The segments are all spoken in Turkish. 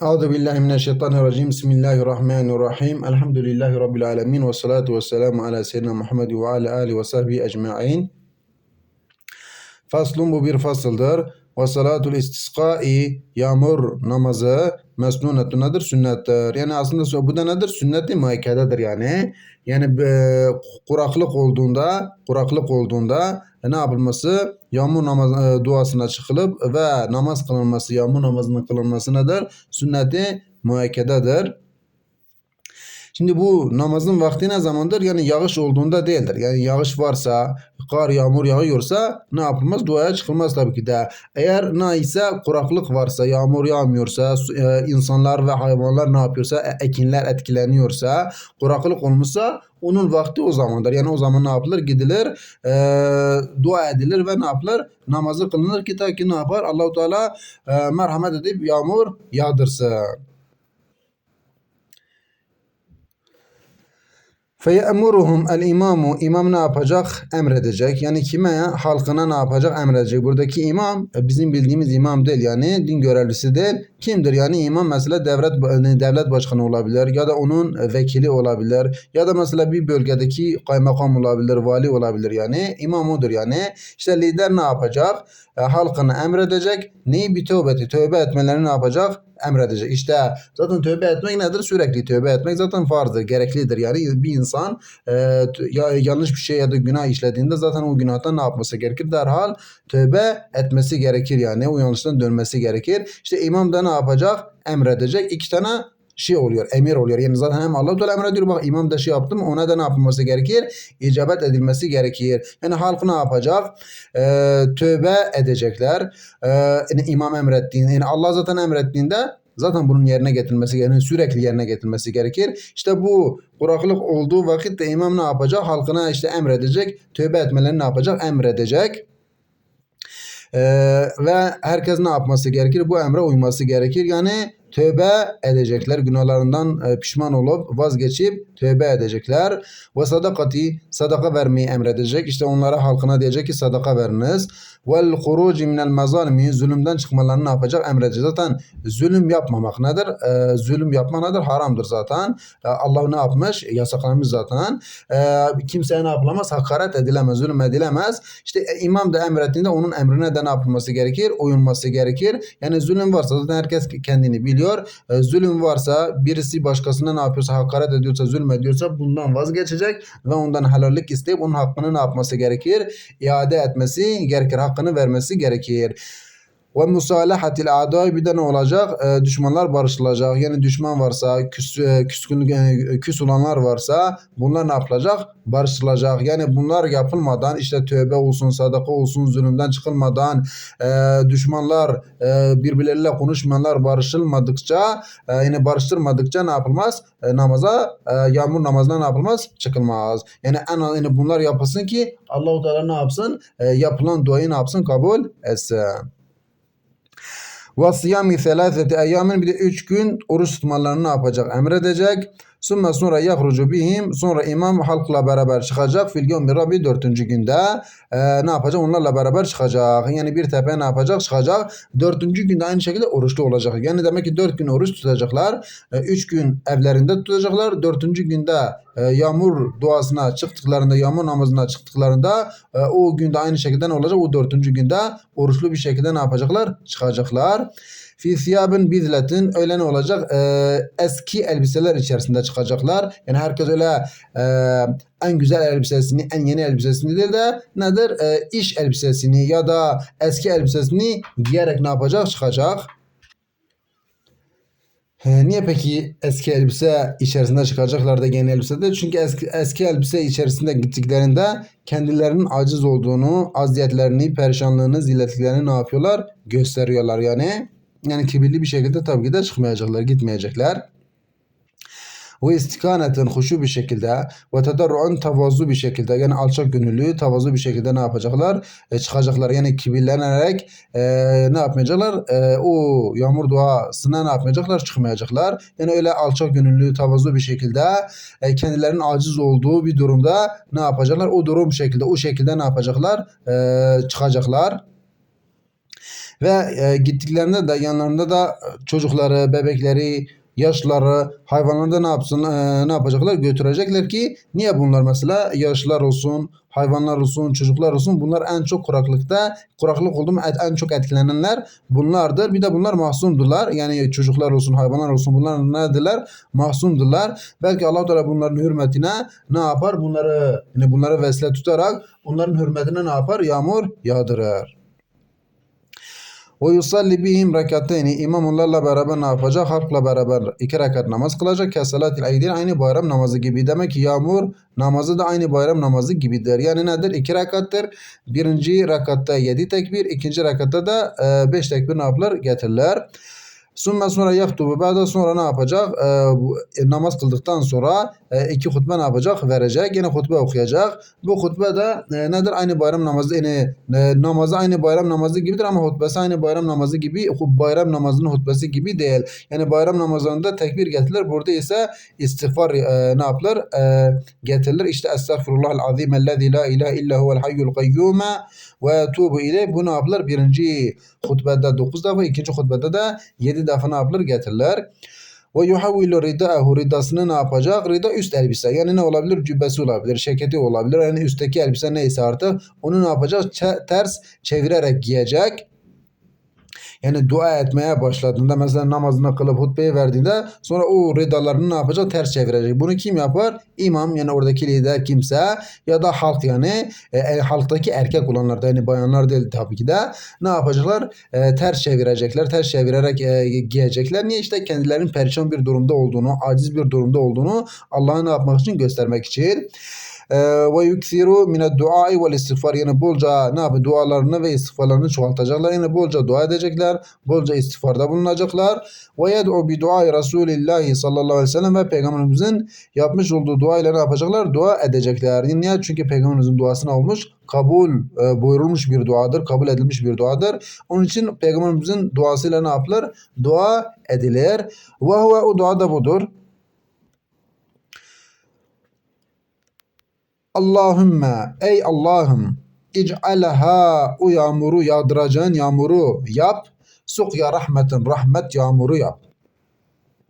Euzu billahi mineşşeytanirracim. Bismillahirrahmanirrahim. Elhamdülillahi rabbil alamin ve salatu vesselamu ala seyyidina Muhammed ve ala alihi ve sahbihi ecmaîn. Faslun bu bir fasıldır. Ve salatul istisqai yağmur namazı mesnunetun nedir? Sünnettir. Yani aslında bu da nedir? Sünnet-i muakkededir yani. Yani e, kuraklık olduğunda, kuraklık olduğunda ne yapılması? Yağmur namaz e, duasına çıkılıp ve namaz kılınması, yağmur namazının kılınması nedir? Sünnet-i muakkededir. Şimdi bu namazın vakti ne zamandır? Yani yağış olduğunda değildir. Yani yağış varsa, kar, yağmur yağıyorsa ne yapılmaz? Duaya çıkılmaz tabii ki de. Eğer ne ise kuraklık varsa, yağmur yağmıyorsa, e, insanlar ve hayvanlar ne yapıyorsa, e, ekinler etkileniyorsa, kuraklık olmuşsa onun vakti o zamandır. Yani o zaman ne yapılır? Gidilir, e, dua edilir ve ne yapılır? Namazı kılınır ki ta ki ne yapar? Allahu Teala e, merhamet edip yağmur yağdırsın. Feye'muruhum el imamu imam ne yapacak? Emredecek. Yani kime? Halkına ne yapacak? Emredecek. Buradaki imam e, bizim bildiğimiz imam değil yani din görevlisi değil. Kimdir? Yani imam mesela devlet devlet başkanı olabilir ya da onun vekili olabilir ya da mesela bir bölgedeki kaymakam olabilir, vali olabilir yani. imam odur yani. İşte lider ne yapacak? E, halkını emredecek. Neyi bir tövbeti? Tövbe etmelerini ne yapacak? Emredecek. İşte zaten tövbe etmek nedir? Sürekli tövbe etmek zaten farzdır, gereklidir. Yani bir insan e, ya, yanlış bir şey ya da günah işlediğinde zaten o günahtan ne yapması gerekir? Derhal tövbe etmesi gerekir yani. O yanlıştan dönmesi gerekir. İşte imam da ne yapacak? Emredecek. İki tane şey oluyor, emir oluyor. Yani zaten hem Allah Teala emrediyor bak imam da şey yaptım ona da ne yapılması gerekir? İcabet edilmesi gerekir. Yani halk ne yapacak? Ee, tövbe edecekler. Ee, yani imam emrettiğinde, yani Allah zaten emrettiğinde zaten bunun yerine getirilmesi yani sürekli yerine getirilmesi gerekir. İşte bu kuraklık olduğu vakit de imam ne yapacak? Halkına işte emredecek. Tövbe etmelerini ne yapacak? Emredecek. Ee, ve herkes ne yapması gerekir? Bu emre uyması gerekir. Yani tövbe edecekler. Günahlarından e, pişman olup vazgeçip tövbe edecekler. Ve sadakati sadaka vermeyi emredecek. İşte onlara halkına diyecek ki sadaka veriniz. Vel huruci minel mazalimi zulümden çıkmalarını ne yapacak? Emredecek. Zaten zulüm yapmamak nedir? E, zulüm yapmak nedir? Haramdır zaten. E, Allah ne yapmış? Yasaklamış zaten. E, kimseye ne yapılamaz? Hakaret edilemez, zulüm edilemez. İşte e, imam da emrettiğinde onun emrine de ne yapılması gerekir? Uyulması gerekir. Yani zulüm varsa zaten herkes kendini biliyor. E, zulüm varsa birisi başkasına ne yapıyorsa hakaret ediyorsa zulmediyorsa bundan vazgeçecek ve ondan helallik isteyip onun hakkını ne yapması gerekir? İade etmesi gerekir. Hakkını vermesi gerekir. Ve musalahatil adai bir de ne olacak? E, düşmanlar barışılacak. Yani düşman varsa, küs, e, küskün, e, küs olanlar varsa bunlar ne yapılacak? Barışılacak. Yani bunlar yapılmadan işte tövbe olsun, sadaka olsun, zulümden çıkılmadan e, düşmanlar e, birbirleriyle konuşmayanlar barışılmadıkça e, yani barıştırmadıkça ne yapılmaz? E, namaza, e, yağmur namazına ne yapılmaz? Çıkılmaz. Yani en yani bunlar yapılsın ki Allahu Teala ne yapsın? E, yapılan duayı ne yapsın? Kabul etsin. Ve siyami selâseti eyyamin bir de üç gün oruç tutmalarını ne yapacak? Emredecek. Sümme sonra yahrucu bihim. Sonra imam halkla beraber çıkacak. Fil yevmi rabbi dördüncü günde e, ne yapacak? Onlarla beraber çıkacak. Yani bir tepe ne yapacak? Çıkacak. Dördüncü günde aynı şekilde oruçlu olacak. Yani demek ki dört gün oruç tutacaklar. E, üç gün evlerinde tutacaklar. Dördüncü günde e, yağmur duasına çıktıklarında, yağmur namazına çıktıklarında e, o günde aynı şekilde ne olacak? O dördüncü günde oruçlu bir şekilde ne yapacaklar? Çıkacaklar. Fi siyabın bizletin öyle ne olacak? Ee, eski elbiseler içerisinde çıkacaklar. Yani herkes öyle e, en güzel elbisesini, en yeni elbisesini değil de nedir? E, iş elbisesini ya da eski elbisesini giyerek ne yapacak? Çıkacak. Niye peki eski elbise içerisinde çıkacaklar da yeni elbisede? Çünkü eski, eski elbise içerisinde gittiklerinde kendilerinin aciz olduğunu, aziyetlerini, perişanlığını, zilletlerini ne yapıyorlar? Gösteriyorlar yani. Yani kibirli bir şekilde tabii ki de çıkmayacaklar, gitmeyecekler. Ve istikanetin huşu bir şekilde ve tedarru'un tavazu bir şekilde yani alçak gönüllü tavazu bir şekilde ne yapacaklar? E, çıkacaklar yani kibirlenerek e, ne yapmayacaklar? E, o yağmur duasına ne yapmayacaklar? Çıkmayacaklar. Yani öyle alçak gönüllü tavazu bir şekilde e, kendilerinin aciz olduğu bir durumda ne yapacaklar? O durum şekilde o şekilde ne yapacaklar? E, çıkacaklar. Ve e, gittiklerinde de yanlarında da çocukları, bebekleri, yaşlıları, hayvanları da ne yapsın, e, ne yapacaklar? Götürecekler ki niye bunlar mesela yaşlılar olsun, hayvanlar olsun, çocuklar olsun bunlar en çok kuraklıkta, kuraklık oldu mu en çok etkilenenler bunlardır. Bir de bunlar masumdular. Yani çocuklar olsun, hayvanlar olsun bunlar nedirler? Masumdular. Belki Allah Teala bunların hürmetine ne yapar? Bunları yani bunları vesile tutarak onların hürmetine ne yapar? Yağmur yağdırır. Ve yusalli bihim rekateyni. İmam beraber ne yapacak? Halkla beraber iki rekat namaz kılacak. Kesalatil aydin aynı bayram namazı gibi. Demek ki yağmur namazı da aynı bayram namazı gibidir. Yani nedir? İki rekattır. Birinci rekatta yedi tekbir. ikinci rekatta da e, beş tekbir ne yapılır? Getirilir. Sümme sonra yaktubu. Daha sonra ne yapacak? E, bu, e, namaz kıldıktan sonra e, iki hutbe ne yapacak? Verecek. Yine hutbe okuyacak. Bu hutbe de e, nedir? Aynı bayram namazı. Yani, e, namazı aynı bayram namazı gibidir ama hutbesi aynı bayram namazı gibi bayram namazının hutbesi gibi değil. Yani bayram namazlarında tekbir getirilir. Burada ise istiğfar e, ne yapılır? E, getirilir. İşte estağfirullahal azim ellezî la ilahe illa huvel hayyul kayyume ve etubu ile bu ne yapılır? Birinci hutbede 9 defa, ikinci hutbede de 7 defa ne yapılır? Getirilir. Ve yuhavvilu ridâhu ridasını ne yapacak? Rida üst elbise. Yani ne olabilir? Cübbesi olabilir, şeketi olabilir. Yani üstteki elbise neyse artık onu ne yapacak? Çe- ters çevirerek giyecek. Yani dua etmeye başladığında mesela namazını kılıp hutbeyi verdiğinde sonra o ridalarını ne yapacak? Ters çevirecek. Bunu kim yapar? İmam yani oradaki lider kimse ya da halk yani e, halktaki erkek olanlar da yani bayanlar değil tabii ki de ne yapacaklar? E, ters çevirecekler. Ters çevirerek e, giyecekler. Niye? işte kendilerinin perişan bir durumda olduğunu, aciz bir durumda olduğunu Allah'a ne yapmak için göstermek için. Ee, ve yuksiru mine duai vel istiğfar. Yani bolca ne yapıyor dualarını ve istiğfarlarını çoğaltacaklar. Yani bolca dua edecekler bolca istiğfarda bulunacaklar. Ve yed'u bi duai Resulillahi sallallahu aleyhi ve sellem ve peygamberimizin yapmış olduğu dua ile ne yapacaklar? Dua edecekler. Yani niye? Çünkü peygamberimizin duasına olmuş kabul e, buyurulmuş bir duadır kabul edilmiş bir duadır. Onun için peygamberimizin duasıyla ne yapılır? Dua edilir. Ve huve o dua da budur Allahümme ey Allah'ım ic'alha o yağmuru yağdıracağın yağmuru yap. Sukya rahmetin rahmet yağmuru yap.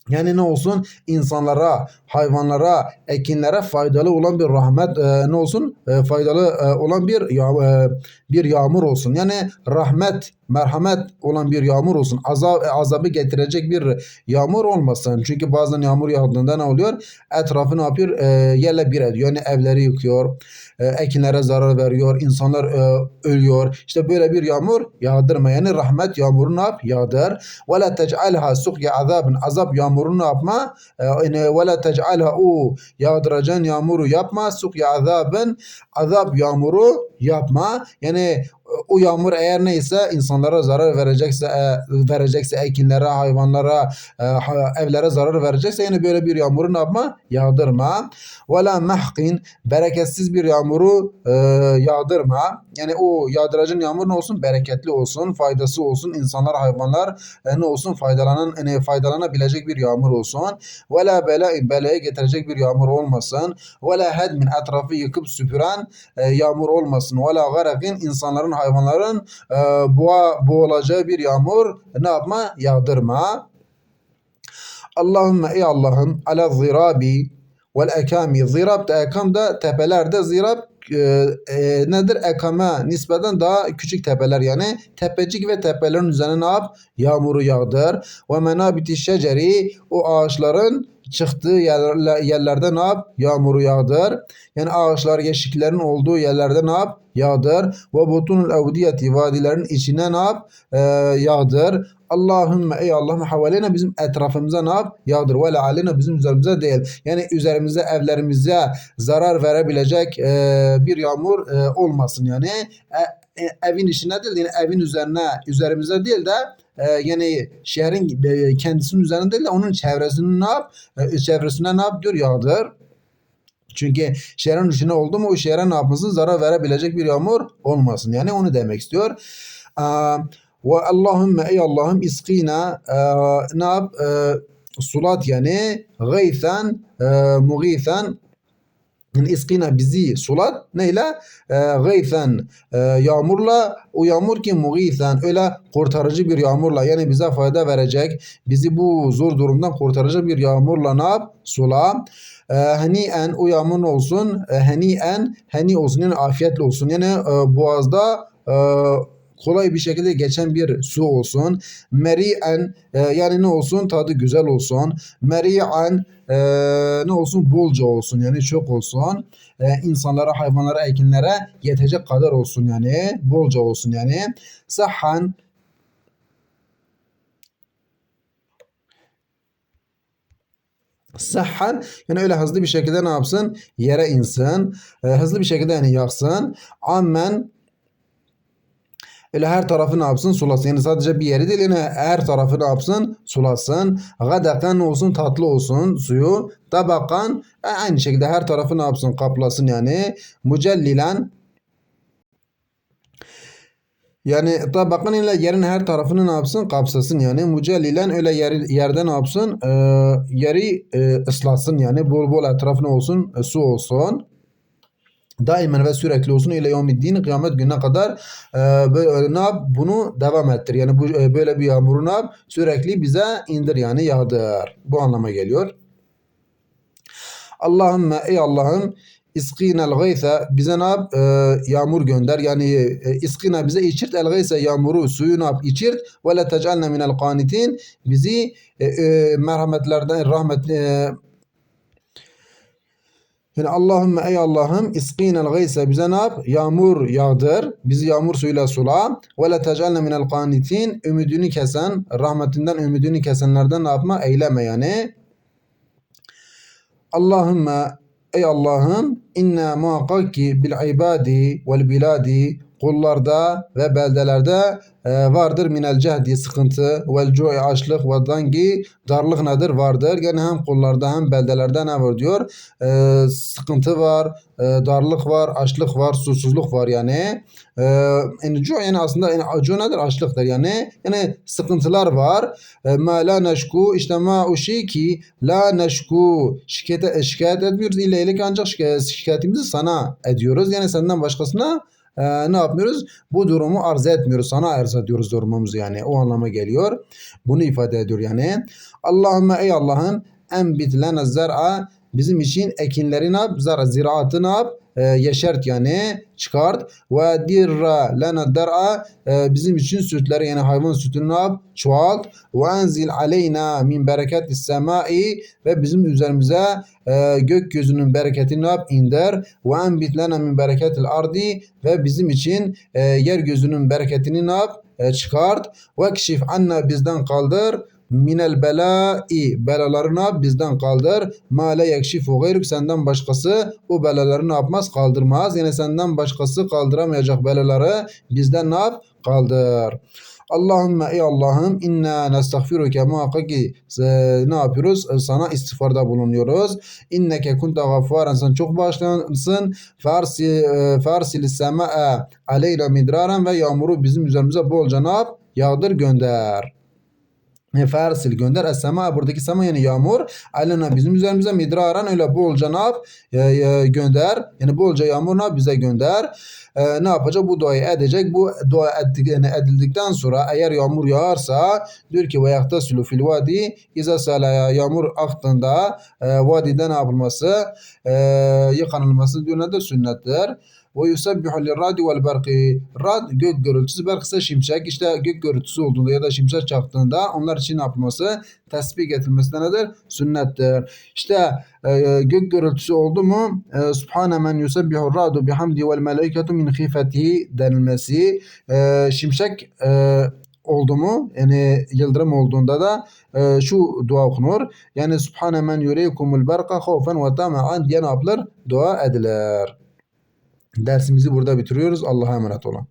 Yani ne olsun? İnsanlara, hayvanlara, ekinlere faydalı olan bir rahmet e, ne olsun? E, faydalı e, olan bir yağ- e, bir yağmur olsun. Yani rahmet, merhamet olan bir yağmur olsun. Azab, azabı getirecek bir yağmur olmasın. Çünkü bazen yağmur yağdığında ne oluyor? Etrafı ne yapıyor? E, yerle bir ediyor. Yani evleri yıkıyor. E, ekinlere zarar veriyor. insanlar e, ölüyor. İşte böyle bir yağmur yağdırma. Yani rahmet yağmuru ne yap? Yağdır. Ve la tec'alha sukya azabın. Azap yağmurunu ne yapma? E, ve la tec'alha o yağdıracağın yağmuru yapma. Sukya azabın. Azap yağmuru yapma. Yani o yağmur eğer neyse insanlara zarar verecekse e, verecekse ekinlere, hayvanlara, e, evlere zarar verecekse yani böyle bir yağmuru ne yapma? Yağdırma. Ve la mahkin bereketsiz bir yağmuru e, yağdırma. Yani o yağdıracın yağmur ne olsun? Bereketli olsun, faydası olsun. insanlar, hayvanlar e, ne olsun? Faydalanan, yani faydalanabilecek bir yağmur olsun. Ve la bela belaya getirecek bir yağmur olmasın. Ve la hedmin etrafı yıkıp süpüren e, yağmur olmasın. Ve la garakin insanların, hayvanların e, boğa, boğulacağı bir yağmur ne yapma? Yağdırma. Allahümme ey Allah'ım ala zirabi vel ekami. Zirab da ekam da tepelerde zirab e, e, nedir? Ekama nispeten daha küçük tepeler yani tepecik ve tepelerin üzerine ne yap? Yağmuru yağdır. Ve menabiti şeceri o ağaçların çıktığı yerler, yerlerde ne yap? Yağmuru yağdır. Yani ağaçlar, yeşiklerin olduğu yerlerde ne yap? Yağdır. Ve butunul evdiyeti vadilerin içine ne yap? Ee, yağdır. Allahümme ey Allah'ım havalene bizim etrafımıza ne yap? Yağdır. Ve aleyna bizim üzerimize değil. Yani üzerimize, evlerimize zarar verebilecek e, bir yağmur e, olmasın. Yani e, e, evin içine değil, yani evin üzerine, üzerimize değil de e, yani şehrin e, kendisinin üzerine değil de onun çevresini ne yap? E, çevresine ne yap diyor? Yağdır. Çünkü şehrin içine oldu mu o şehre ne yapmasın? Zarar verebilecek bir yağmur olmasın. Yani onu demek istiyor. Aa, ve Allahümme ey Allah'ım iskina e, ne yap? E, sulat yani gaythen e, mugithen İskina bizi sulat neyle? E, gaythen e, yağmurla o yağmur ki mugithen öyle kurtarıcı bir yağmurla yani bize fayda verecek bizi bu zor durumdan kurtarıcı bir yağmurla ne yap? Sula. E, haniyen o yağmur olsun? E, haniyen hani olsun yani afiyetle olsun yani e, boğazda e, kolay bir şekilde geçen bir su olsun. Meri'en e, yani ne olsun? Tadı güzel olsun. Meri'en e, ne olsun? Bolca olsun yani çok olsun. E, insanlara, hayvanlara, ekinlere yetecek kadar olsun yani. Bolca olsun yani. Sahhan Sahhan yani öyle hızlı bir şekilde ne yapsın? Yere insin. E, hızlı bir şekilde yani yaksın. Ammen Öyle her tarafı ne yapsın? Sulasın. Yani sadece bir yeri değil yani her tarafı ne yapsın? Sulasın. Gadakan olsun tatlı olsun suyu. Tabakan e, aynı şekilde her tarafı ne yapsın? Kaplasın yani. Mücellilen yani tabakan ile yerin her tarafını ne yapsın? Kapsasın yani. Mücellilen öyle yer, yerde ne yapsın? Ee, yeri e, ıslatsın yani. Bol bol etrafına olsun. e, su olsun daimen ve sürekli olsun ile yevmiddin kıyamet gününe kadar e, böyle, ne yap bunu devam ettir. Yani bu e, böyle bir yağmuru yap sürekli bize indir yani yağdır. Bu anlama geliyor. Allahümme ey Allah'ım İskina el gaysa bize ne yap? E, yağmur gönder. Yani e, iskina bize içirt el gaysa yağmuru suyu ne yap? İçirt. Ve la tecalne minel qanitin. Bizi e, e, merhametlerden rahmet e, yani Allahümme ey Allah'ım isqinel gayse bize ne yap? Yağmur yağdır. Bizi yağmur suyuyla sula. Ve la tecalne minel qanitin. Ümidini kesen, rahmetinden ümidini kesenlerden ne yapma? Eyleme yani. Allahümme ey Allah'ım inna muhakkak ki bil ibadi vel biladi kullarda ve beldelerde vardır minel cehdi sıkıntı vel cu'i açlık ve dangi darlık nedir vardır. Yani hem kullarda hem beldelerde ne var diyor. E, sıkıntı var, e, darlık var, açlık var, susuzluk var yani. E, yani cu yani aslında yani cu nedir? Açlıktır yani. Yani sıkıntılar var. E, ma la neşku işte ma o şey ki la neşku şikayet, şikayet etmiyoruz. İlla ile ancak şikayet, şikayetimizi sana ediyoruz. Yani senden başkasına e, ne yapmıyoruz? Bu durumu arz etmiyoruz. Sana arz ediyoruz durumumuzu yani. O anlama geliyor. Bunu ifade ediyor yani. Allahümme ey Allah'ım enbit lene zer'a bizim için ekinleri ne yap? Ziraatı ne yap? e, yeşert yani çıkart ve dirra lana der'a e, bizim için sütleri yani hayvan sütünü ne yap? Çoğalt ve enzil aleyna min bereketis semai ve bizim üzerimize e, gökyüzünün bereketini ne yap? İndir ve enbit lana min bereketil ardi ve bizim için e, yeryüzünün bereketini ne yap? E, çıkart ve kşif anna bizden kaldır minel belai belalarına bizden kaldır. Ma le yekşifu gayruk senden başkası o belaları ne yapmaz? Kaldırmaz. Yani senden başkası kaldıramayacak belaları bizden ne yap? Kaldır. Allahümme ey Allah'ım inna nestağfiruke muhakkak ki e, ne yapıyoruz? E, sana istiğfarda bulunuyoruz. İnneke kunta gaffaren sen çok bağışlansın. Farsi e, farsil sema'a aleyna midraren ve yağmuru bizim üzerimize bolca ne yap? Yağdır gönder. Fersil gönder. Es-sema buradaki sema yani yağmur. Alena bizim üzerimize midraran öyle bolca ne yap? E, e, gönder. Yani bolca yağmur ne? Bize gönder. E, ne yapacak? Bu duayı edecek. Bu dua ettik, yani edildikten sonra eğer yağmur yağarsa diyor ki ve yahtasilu fil vadi iza salaya yağmur aktığında e, vadide ne yapılması? E, yıkanılması diyor nedir? Sünnettir. Ve yusabbihu lirradi vel berki. Rad gök gürültüsü, berk ise şimşek. İşte gök gürültüsü olduğunda ya da şimşek çaktığında onlar için yapılması? Tesbih getirilmesi de nedir? Sünnettir. İşte e, gök gürültüsü oldu mu? E, Subhane men yusabbihu radu bihamdi vel melaiketu min khifetihi denilmesi. E, şimşek e, oldu mu yani yıldırım olduğunda da e, şu dua okunur. Yani Subhane men yureykumul berka havfen ve tama'an diye ne yapılır? Dua edilir. Dersimizi burada bitiriyoruz. Allah'a emanet olun.